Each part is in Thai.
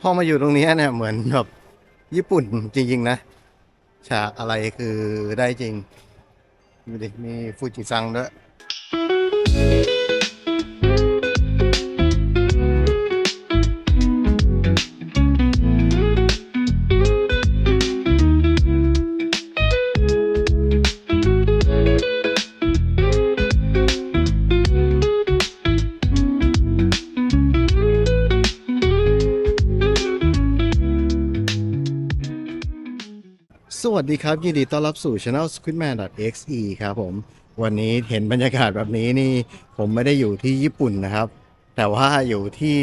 พอมาอยู่ตรงนี้เนี่ยเหมือนแบบญี่ปุ่นจริง ๆ นะ ฉากอะไรคือได้จริงดูดิมีฟูจิซังด้วย สวัสดีครับ ยินดีต้อนรับสู่ Channel Squidman.exe ครับผม วันนี้เห็นบรรยากาศแบบนี้นี่ ผมไม่ได้อยู่ที่ญี่ปุ่นนะครับ แต่ว่าอยู่ที่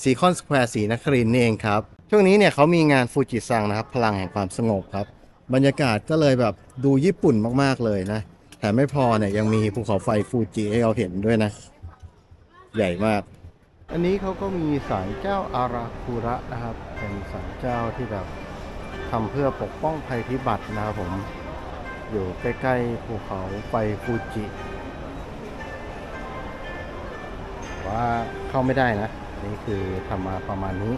ซีคอนสแควร์สีนครินนี่เองครับ ช่วงนี้เนี่ยเขามีงานฟูจิซังนะครับ พลังแห่งความสงบครับ บรรยากาศก็เลยแบบดูญี่ปุ่นมากๆเลยนะแต่ไม่พอเนี่ยยังมีภูเขาไฟฟูจิให้เราเห็นด้วยนะ ใหญ่มาก อันนี้เขาก็มีศาลเจ้าอาราคุระนะครับ เป็นศาลเจ้าที่แบบ ทำเพื่อปกป้องภัยพิบัตินะครับผม อยู่ใกล้ๆภูเขาไฟฟูจิว่าเข้าไม่ได้นะ นี่คือทำมาประมาณนี้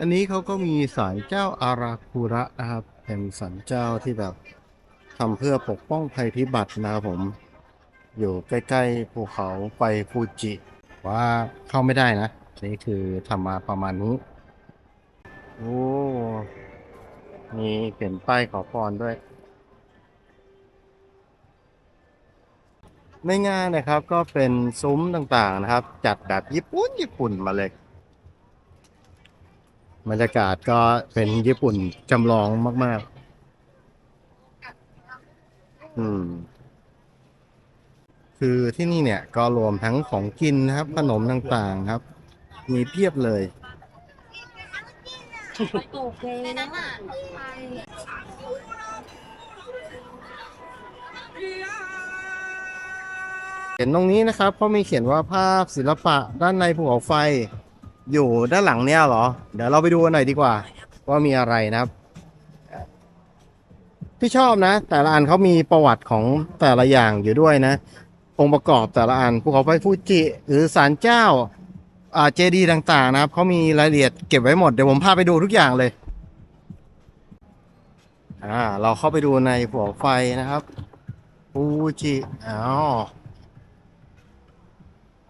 อันนี้เขาก็มีศาลเจ้าอาราคุระนะครับ เป็นศาลเจ้าที่แบบทำเพื่อปกป้องภัยพิบัตินะครับผม อยู่ใกล้ๆภูเขาไฟฟูจิ ว่าเข้าไม่ได้นะ นี่คือทำมาประมาณนี้ โอ้มีเขียนป้ายขอพรด้วย ในงานนะครับก็เป็นซุ้มต่างๆนะครับ จัดแบบญี่ปุ่นญี่ปุ่นมาเลยบรรยากาศก็เป็นญี่ปุ่นจำลองมาก ๆ อืม คือที่นี่เนี่ยก็รวมทั้งของกินนะครับ ขนมต่างๆครับ มีเพียบเลย โอเคนะเห็นตรงนี้นะครับเขามีเขียนว่าภาพศิลปะด้านในภูเขาไฟ อยู่ด้านหลังเนี่ยเหรอ เดี๋ยวเราไปดูกันหน่อยดีกว่า ว่ามีอะไรนะครับ ที่ชอบนะ แต่ละอันเขามีประวัติของแต่ละอย่างอยู่ด้วยนะ องค์ประกอบแต่ละอันภูเขาไฟฟูจิหรือศาลเจ้า เจดีต่างๆนะครับเขามีรายละเอียดเก็บไว้หมด เดี๋ยวผมพาไปดูทุกอย่างเลยอ่าเราเข้าไปดูในภูเขาไฟนะครับฟูจิอ๋อ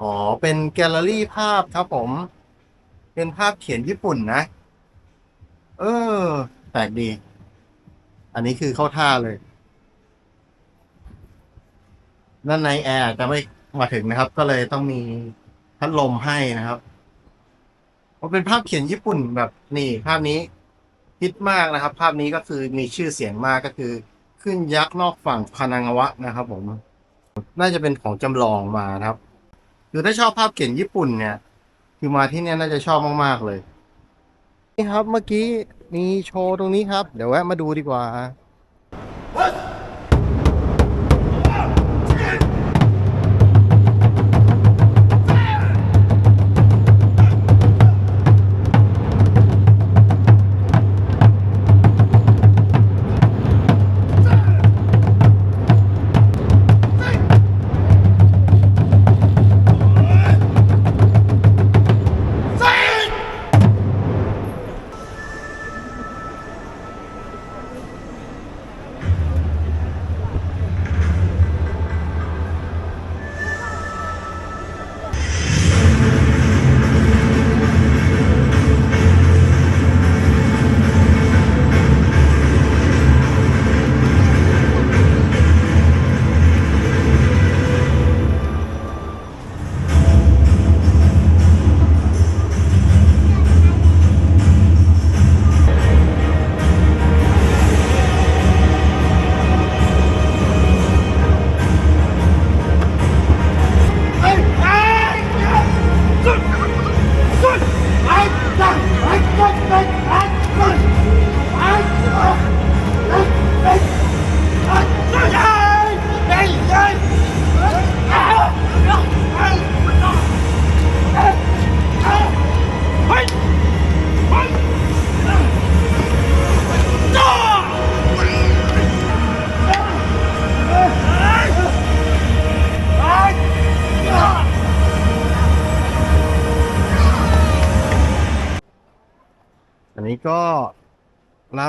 อ๋อ เป็นแกลเลอรี่ภาพครับผม เป็นภาพเขียนญี่ปุ่นนะ เออ แปลกดี อันนี้คือเข้าท่าเลยด้านในแอร์จะไม่มาถึงนะครับ ก็เลยต้องมี พัดลมให้นะครับมันเป็นภาพเขียนญี่ปุ่นแบบนี่ ภาพนี้ฮิตมากนะครับ ภาพนี้ก็คือมีชื่อเสียงมากก็คือ ขึ้นยักษ์นอกฝั่งคานางวะนะครับ ผม น่าจะเป็นของจำลองมานะครับคือถ้าชอบภาพเขียนญี่ปุ่นเนี่ย คือมาที่เนี่ยน่าจะชอบมากๆเลยนี่ครับ เมื่อกี้มีโชว์ตรงนี้ครับ เดี๋ยวแวะมาดูดีกว่า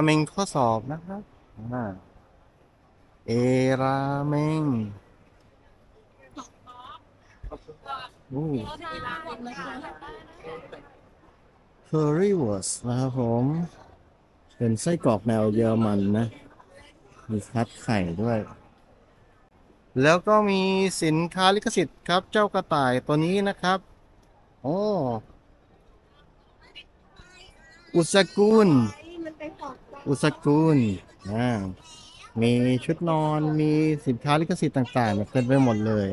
เมงข้อสอบนะครับอ่าเอราเมงอู้เคอรี่วอร์สนะครับผม เป็นไส้กรอกแนวเยอรมันนะ มีคัดไข่ด้วย แล้วก็มีสินค้าลิขสิทธิ์ครับ เจ้ากระต่ายตัวนี้นะครับ โอ้ อุสกุล อุสกุลอ่ามีชุดนอนมีสินค้าลิขสิทธิ์ต่างๆเต็มไปหมดเลย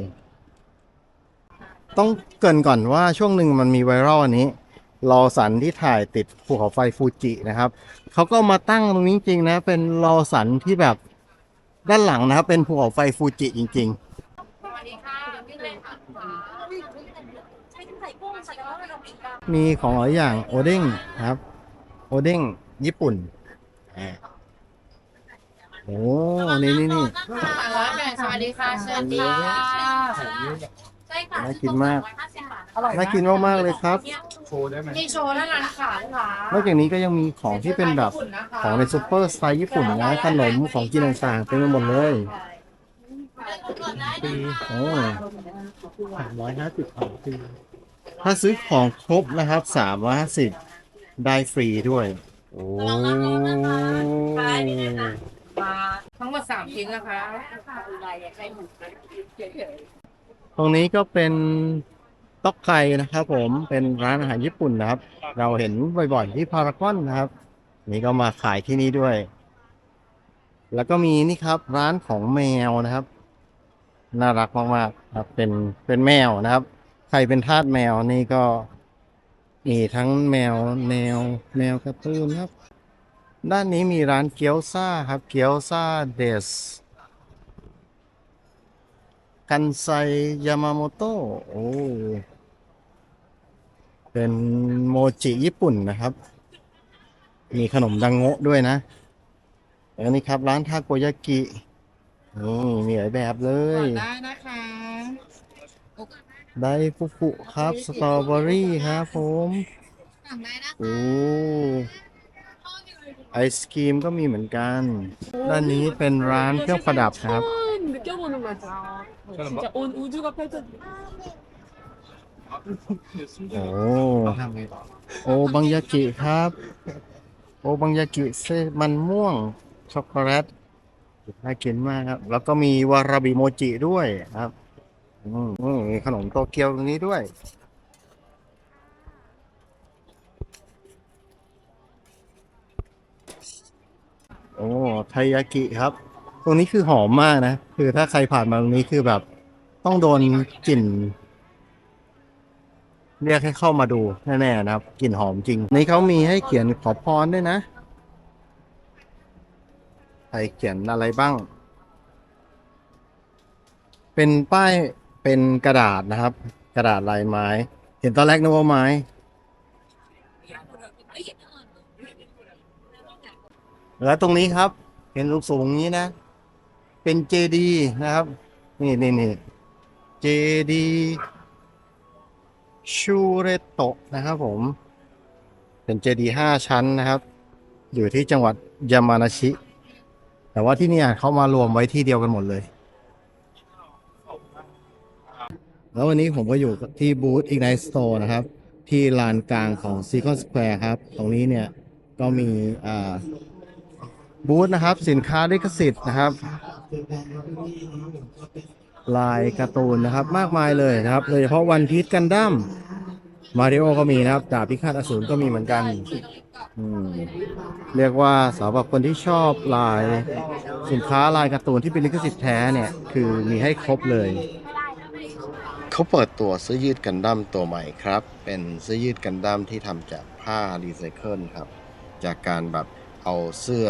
ต้องเกรินก่อนว่าช่วงหนึ่งมันมีไวรัลอันนี้รอสันที่ถ่ายติดภูเขาไฟฟูจินะครับเขาก็มาตั้งตรงนี้จริงๆนะเป็นรอสันที่แบบด้านหลังนะครับ เป็นภูเขาไฟฟูจิจริงสวัสดีค่ะพี่เลยค่ะใช้ไข่กุ้งอีกค่ะๆมีของหลายอย่างโอเด้งครับ โอเด้งญี่ปุ่น อ่าโอ้นี่นี่นี่ ร้อยแปดสวัสดีค่ะเชิญค่ะใช่ค่ะน่ากินมาก อร่อยน่ากินมากๆเลยครับมีโชว์เท่านั้นค่ะลูกค้านอกจากนี้ก็ยังมีของที่เป็นแบบของในซูเปอร์สไตล์ญี่ปุ่นนะขนมของกินต่างๆเต็มไปหมดเลยปีโอ้สามร้อยห้าสิบของปีถ้าซื้อของครบนะครับสามร้อยห้าสิบได้ฟรีด้วย โอ้มาทั้งหมดสามชิ้นนะคะตรงนี้ก็เป็นต๊อกไข่นะครับผมเป็นร้านอาหารญี่ปุ่นนะครับ เราเห็นบ่อยๆที่พารากอนนะครับ นี่ก็มาขายที่นี่ด้วย แล้วก็มีนี่ครับร้านของแมวนะครับ น่ารักมากๆครับเป็นเป็นแมวนะครับ ใครเป็นทาสแมวนี่ก็ มีทั้งแมวแนวแมวกร์ตูนครับ ด้านนี้มีร้านเกี๊ยวซ่าครับ เกี๊ยวซ่าเดสกันไซยามาโมโตะโอ้เป็นโมจิญี่ปุ่นนะครับ มีขนมดังโงะด้วยนะแล้วนี่ครับ ร้านทาโกยากิ นี่มีหลายแบบเลย ได้นะคะ ไดฟุฟุครับ สตรอเบอรี่ครับผม สั่งได้นะ โอ้ไอศครีมก็มีเหมือนกัน ด้านนี้เป็นร้านเครื่องประดับครับ 느껴보는 맛이야. 진짜 온 우주가 펼쳐. โอ้ ทำไง โอบังยากิครับ โอบังยากิเส้นมันม่วง ช็อกโกแลตน่ากินมากครับ แล้วก็มีวาราบิโมจิด้วยครับ อืมอืมมีขนมโตเกียวตรงนี้ด้วย โอ้ไทยากิครับ ตรงนี้คือหอมมากนะ คือถ้าใครผ่านมาตรงนี้คือแบบ ต้องโดนกลิ่น เรียกให้เข้ามาดูแน่ๆนะครับกลิ่นหอมจริง นี่เขามีให้เขียนขอพรด้วยนะใครเขียนอะไรบ้าง เป็นป้าย เป็นกระดาษนะครับ กระดาษลายไม้ เห็นตอนแรกนึกว่าไม้ แล้วตรงนี้ครับ เห็นสูงๆนี้นะ เป็นเจดีนะครับ นี่นี่นี่เจดีชูเรโตะนะครับผม เป็นเจดีห้าชั้นนะครับ อยู่ที่จังหวัดยามานาชิ แต่ว่าที่นี่เขามารวมไว้ที่เดียวกันหมดเลย แล้ววันนี้ผมก็อยู่ที่บูธ Ignite Store นะครับ ที่ลานกลางของ Seacon Square ครับ ตรงนี้เนี่ยก็มีบูธนะครับ สินค้าลิขสิทธิ์นะครับ ลายการ์ตูนนะครับมากมายเลยนะครับ โดยเฉพาะวันพีชกันดั้มมาริโอก็มีนะครับดาบพิฆาตอสูรก็มีเหมือนกัน เรียกว่าสำหรับคนที่ชอบลาย สินค้าลายการ์ตูนที่เป็นลิขสิทธิ์แท้เนี่ย คือมีให้ครบเลย เขาเปิดตัวเสื้อยืดกันดั้มตัวใหม่ครับ เป็นเสื้อยืดกันดั้มที่ทำจากผ้ารีไซเคิลครับ จากการแบบเอาเสื้อ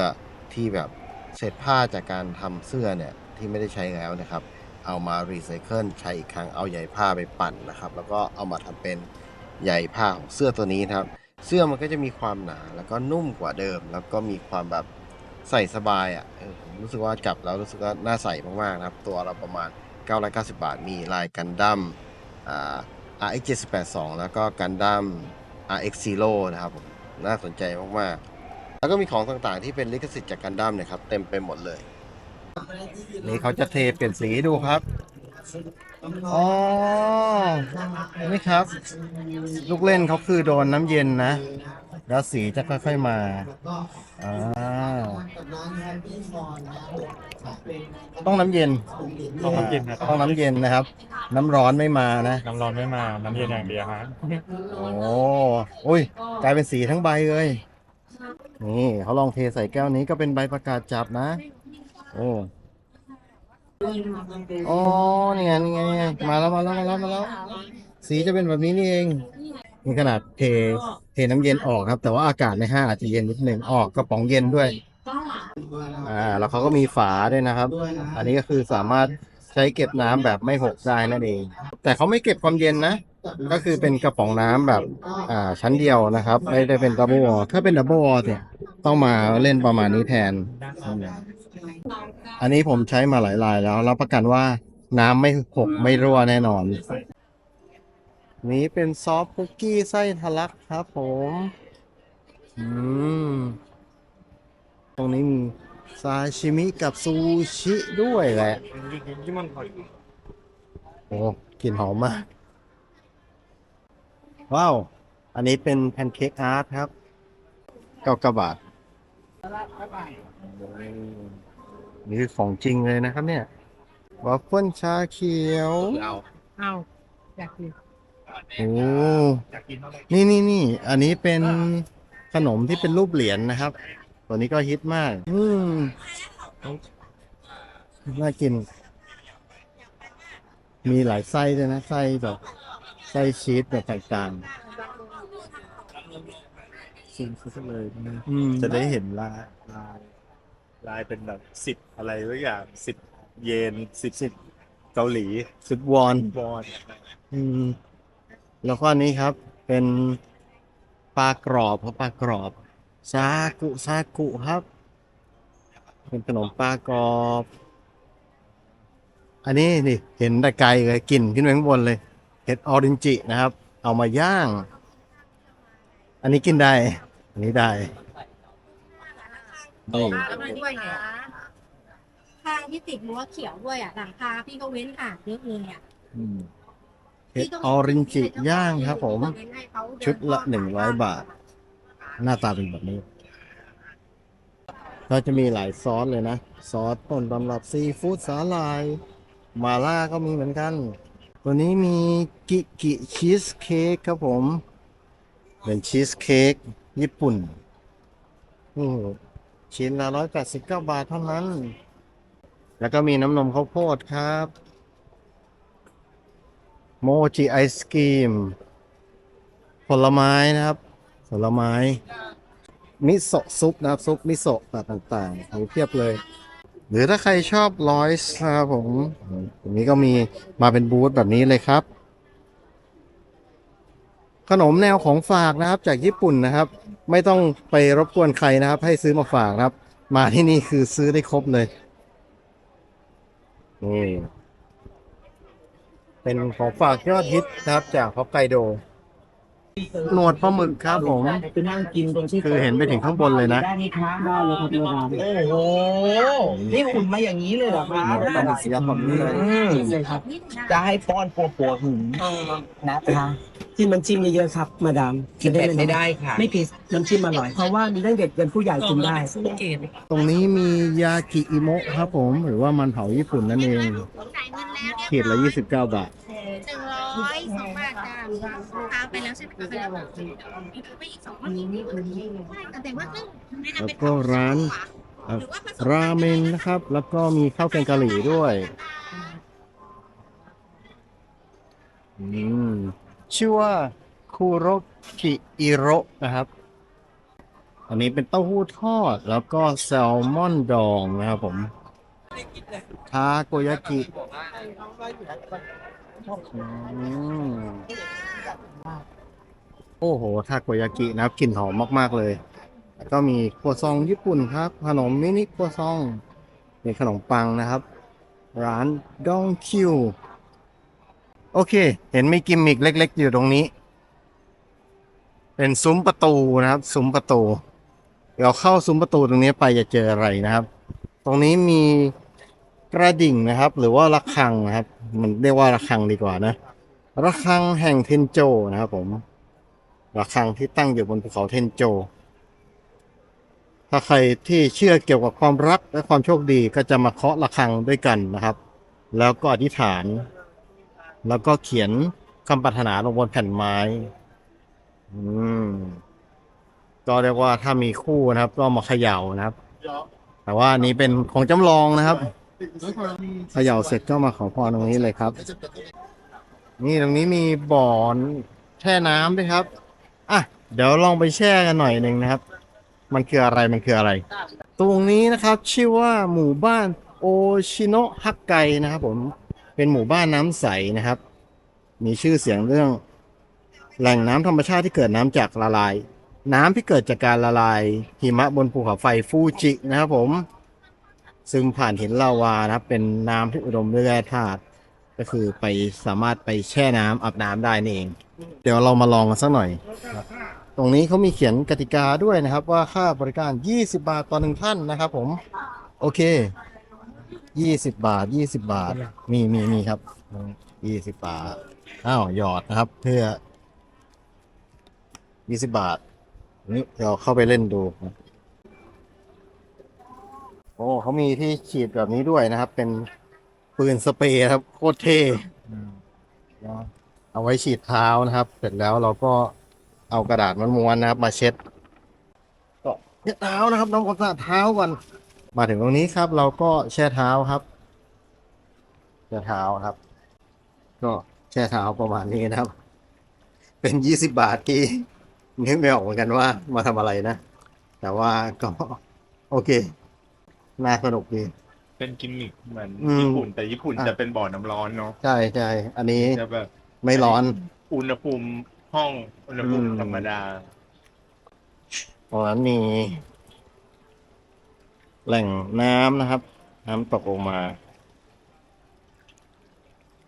ที่แบบเศษผ้าจากการทำเสื้อเนี่ย ที่ไม่ได้ใช้แล้วนะครับ เอามารีไซเคิลใช้อีกครั้งเอาใยผ้าไปปั่นนะครับ แล้วก็เอามาทำเป็นใยผ้าของเสื้อตัวนี้ครับ เสื้อมันก็จะมีความหนาแล้วก็นุ่มกว่าเดิม แล้วก็มีความแบบใส่สบายอะผมรู้สึกว่าจับแล้วรู้สึกว่าน่าใส่มากๆนะครับ ตัวเราประมาณ 990 บาท มีลายกันดั้ม RX 782 แล้วก็กันดั้ม RX Zero นะครับผมน่าสนใจมาก ๆ แล้วก็มีของต่าง ๆ ที่เป็นลิขสิทธิ์จากกันดั้มเนี่ยครับ เต็มไปหมดเลย นี่เขาจะเทเปลี่ยนสีดูครับอ๋อนี่ครับ ลูกเล่นเขาคือโดนน้ำเย็นนะ แล้วสีจะค่อยๆมาอ่าต้องน้ำเย็นต้องน้ำเย็นครับ ต้องน้ำเย็นนะครับ น้ำร้อนไม่มานะ น้ำร้อนไม่มา น้ำเย็นอย่างเดียวฮะ โอ้โอ้ยกลายเป็นสีทั้งใบเลย นี่เขาลองเทใส่แก้วนี้ก็เป็นใบประกาศจับนะ โอ้อ๋อนี่ไงนี่ไงนี่ไง มาแล้วมาแล้วมาแล้วมาแล้ว สีจะเป็นแบบนี้นี่เอง นี่ขนาดเทเทน้ำเย็นออกครับ แต่ว่าอากาศในห้างอาจจะเย็นนิดหนึ่งออกกระป๋องเย็นด้วยอ่าแล้วเขาก็มีฝาด้วยนะครับ อันนี้ก็คือสามารถใช้เก็บน้ำแบบไม่หกได้นั่นเอง แต่เขาไม่เก็บความเย็นนะ ก็คือเป็นกระป๋องน้ำแบบอ่าชั้นเดียวนะครับ ไม่ได้เป็นดับเบิลวอลถ้าเป็นดับเบิลวอลเนี่ยต้องมาเล่นประมาณนี้แทน อันนี้ผมใช้มาหลายลายแล้วรับประกันว่าน้ำไม่หกไม่รั่วแน่นอน นี้เป็นซอฟคุกกี้ไส้ทะลักครับผม อืม ตรงนี้มีซาชิมิกับซูชิด้วยแหละ โอ้กลิ่นหอมมาก ว้าว อันนี้เป็นแพนเค้กอาร์ตครับ เก้ากระบาทนี่คือของจริงเลยนะครับเนี่ยวัฟเฟิลชาเขียว เอาอยากกิน โอ้นี่นี่นี่อันนี้เป็นขนมที่เป็นรูปเหรียญนะครับ ตัวนี้ก็ฮิตมาก อืมน่ากิน มีหลายไส้ด้วยนะไส้แบบไส้ชีสแบบต่างซิงคุสเลยนะๆอืมจะได้เห็นลายลายลายเป็นแบบสิบอะไรสักอย่างสิบเยนสิบสิบเกาหลีสุดวอนวอน อืม แล้วก็อันนี้ครับเป็นปลากรอบครับปลากรอบซากุซากุครับ เป็นขนมปลากรอบ อันนี้นี่เห็นแต่ไกลเลยกลิ่นขึ้นไปข้างบนเลยเห็ดออรินจินะครับ เอามาย่าง อันนี้กินได้ อันนี้ได้นี่แล้วมันด้วยนะข้างที่ติดรั้วเขียวด้วยอะหลังคาพี่ก็เว้นอ่างเยอะเลยอะอืม เห็ดออรินจิย่างครับผม ชุดละหนึ่งร้อยบาท หน้าตาเป็นแบบนี้ ก็จะมีหลายซอสเลยนะ ซอสต้นตำรับซีฟู้ดสาลายมาล่าก็มีเหมือนกัน ตัวนี้มีกิกิชีสเค้กครับผม เป็นชีสเค้กญี่ปุ่นนี่ชิ้นละร้อยแปดสิบเก้าบาทเท่านั้น แล้วก็มีน้ำนมข้าวโพดครับ โมจิไอศกรีม ผลไม้นะครับ ผลไม้ มิโซะซุปนะครับ ซุปมิโซะแบบต่างๆมีเพียบเลย หรือถ้าใครชอบลอยส์นะครับผมตรงนี้ก็มีมาเป็นบูธแบบนี้เลยครับ ขนมแนวของฝากนะครับ จากญี่ปุ่นนะครับ ไม่ต้องไปรบกวนใครนะครับ ให้ซื้อมาฝากนะครับ มาที่นี่คือซื้อได้ครบเลยนี่ เป็นของฝากยอดฮิตนะครับจากฮอกไกโดหนวดปลาหมึกครับผม ไปนั่งกินตรงที่คือเห็นไปถึงข้างบนเลยนะ ได้ไหมคะได้เลยครับมาดามโอ้โห นี่อุ่นมาอย่างนี้เลยเหรอคะปลาหมึกสีดำแบบนี้เลย อืมจะให้ป้อนปัวปัวหืมนะคะ ที่มันจิ้มเยอะๆครับ มาดามกินได้ไม่ได้ค่ะ ไม่ผิดน้ำจิ้มอร่อย เพราะว่ามีตั้งเด็กยันผู้ใหญ่กินได้ ตรงนี้มียากิอิโมะครับผม หรือว่ามันเผาญี่ปุ่นนั่นเองจ่ายเงินแล้วขีดละ 29 บาท หนึ่งร้อยสองบาทจ้าทานไปแล้วใช่ไหมคะไปแล้วมีไปอีกสองคนนี้ใช่แต่ว่าซึ่งไม่นำแล้วไปก็ร้าน เอ่อราเมนนะครับ แล้วก็มีข้าวแกงกะหรี่ด้วย อืม ชื่อว่าคุโรกิอิโระนะครับ อันนี้เป็นเต้าหู้ทอด แล้วก็แซลมอนดองนะครับผมทาโกยากิโอ้โห ทาโกยากินะครับกลิ่นหอมมาก ๆ เลย แล้วก็มีครัวซองญี่ปุ่นครับ ขนมมินิครัวซอง มีขนมปังนะครับ ร้านดองคิว โอเค เห็นมีกิมมิกเล็ก ๆ อยู่ตรงนี้ เป็นซุ้มประตูนะครับ ซุ้มประตูเราเข้าซุ้มประตูตรงนี้ไปจะเจออะไรนะครับ ตรงนี้มีกระดิ่งนะครับ หรือว่าระฆังนะครับ มันเรียกว่าระฆังดีกว่านะระฆังแห่งเทนโจนะครับผมระฆังที่ตั้งอยู่บนภูเขาเทนโจ ถ้าใครที่เชื่อเกี่ยวกับความรักและความโชคดีก็จะมาเคาะระฆังด้วยกันนะครับ แล้วก็อธิษฐาน แล้วก็เขียนคำปรารถนาลงบนแผ่นไม้ อืม ก็เรียกว่าถ้ามีคู่นะครับ ก็มาเขย่านะครับ แต่ว่าอันนี้เป็นของจำลองนะครับ เขย่าเสร็จก็มาขอพรตรงนี้เลยครับ นี่ตรงนี้มีบ่อนแช่น้ำด้วยครับ อะ เดี๋ยวลองไปแช่กันหน่อยหนึ่งนะครับ มันคืออะไร มันคืออะไร ตรงนี้นะครับ ชื่อว่าหมู่บ้านโอชิโนะฮักไกนะครับผม เป็นหมู่บ้านน้ำใสนะครับ มีชื่อเสียงเรื่องแหล่งน้ำธรรมชาติที่เกิดน้ำจากละลาย น้ำที่เกิดจากการละลายหิมะบนภูเขาไฟฟูจินะครับผม ซึ่งผ่านหินลาวานะครับ เป็นน้ำที่อุดมด้วยแร่ธาตุก็คือไปสามารถไปแช่น้ำอาบน้ำได้นี่เอง เดี๋ยวเรามาลองกันสักหน่อย ตรงนี้เขามีเขียนกติกาด้วยนะครับว่าค่าบริการ 20 บาทต่อหนึ่งท่านนะครับผม โอเค 20บาท20บาท มีมีมีครับ20บาท อ้าว หยอดนะครับ เพื่อ20บาท นี่เราเข้าไปเล่นดูนะโอ้เขามีที่ฉีดแบบนี้ด้วยนะครับ เป็นปืนสเปรย์ครับ โคตรเท่นะเอาไว้ฉีดเท้านะครับ เสร็จแล้วเราก็เอากระดาษม้วนๆนะครับ มาเช็ดก็เช็ดเท้านะครับน้องความสะอาดเท้าก่อน มาถึงตรงนี้ครับ เราก็แช่เท้าครับ แช่เท้าครับ ก็แช่เท้าประมาณนี้นะครับ เป็นยี่สิบบาทที่นึกไม่ออกเหมือนกันว่ามาทำอะไรนะ แต่ว่าก็โอเค น่าสนุกดี เป็นกิมมิคเหมือนอืมญี่ปุ่นแต่ญี่ปุ่นอะ จะเป็นบ่อน้ำร้อนเนาะใช่ใช่อันนี้จะแบบไม่ร้อน อุณหภูมิห้องอุณหภูมิอืม ธรรมดาตรงนั้นมี แหล่งน้ำนะครับ น้ำตกลงมา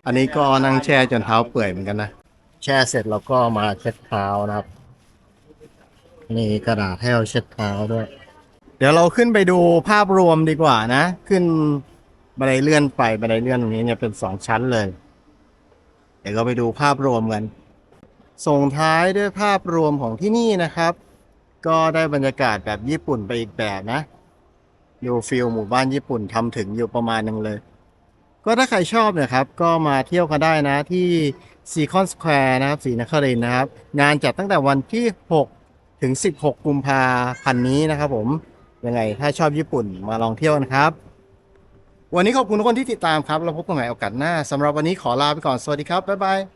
อันนี้ก็นั่งแช่จนเท้าเปื่อยเหมือนกันนะ แช่เสร็จเราก็มาเช็ดเท้านะครับ มีกระดาษให้เราเช็ดเท้าด้วย เดี๋ยวเราขึ้นไปดูภาพรวมดีกว่านะ ขึ้นบันไดเลื่อนไปบันไดเลื่อนตรงนี้เนี่ยเป็นสองชั้นเลย เดี๋ยวเราไปดูภาพรวมกัน ส่งท้ายด้วยภาพรวมของที่นี่นะครับ ก็ได้บรรยากาศแบบญี่ปุ่นไปอีกแบบนะ ดูฟิลหมู่บ้านญี่ปุ่นทำถึงอยู่ประมาณหนึงเลย ก็ถ้าใครชอบเนี่ยครับ ก็มาเที่ยวกันได้นะที่ซีคอนสแควร์นะครับศรีนครินนะครับ งานจัดตั้งแต่วันที่ 6 ถึง 16 กุมภาพันธ์นี้นะครับผม ยังไงถ้าชอบญี่ปุ่นมาลองเที่ยวนะครับ วันนี้ขอบคุณทุกคนที่ติดตามครับแล้วพบกันใหม่โอกาสหน้าสำหรับวันนี้ขอลาไปก่อน สวัสดีครับ บ๊ายบาย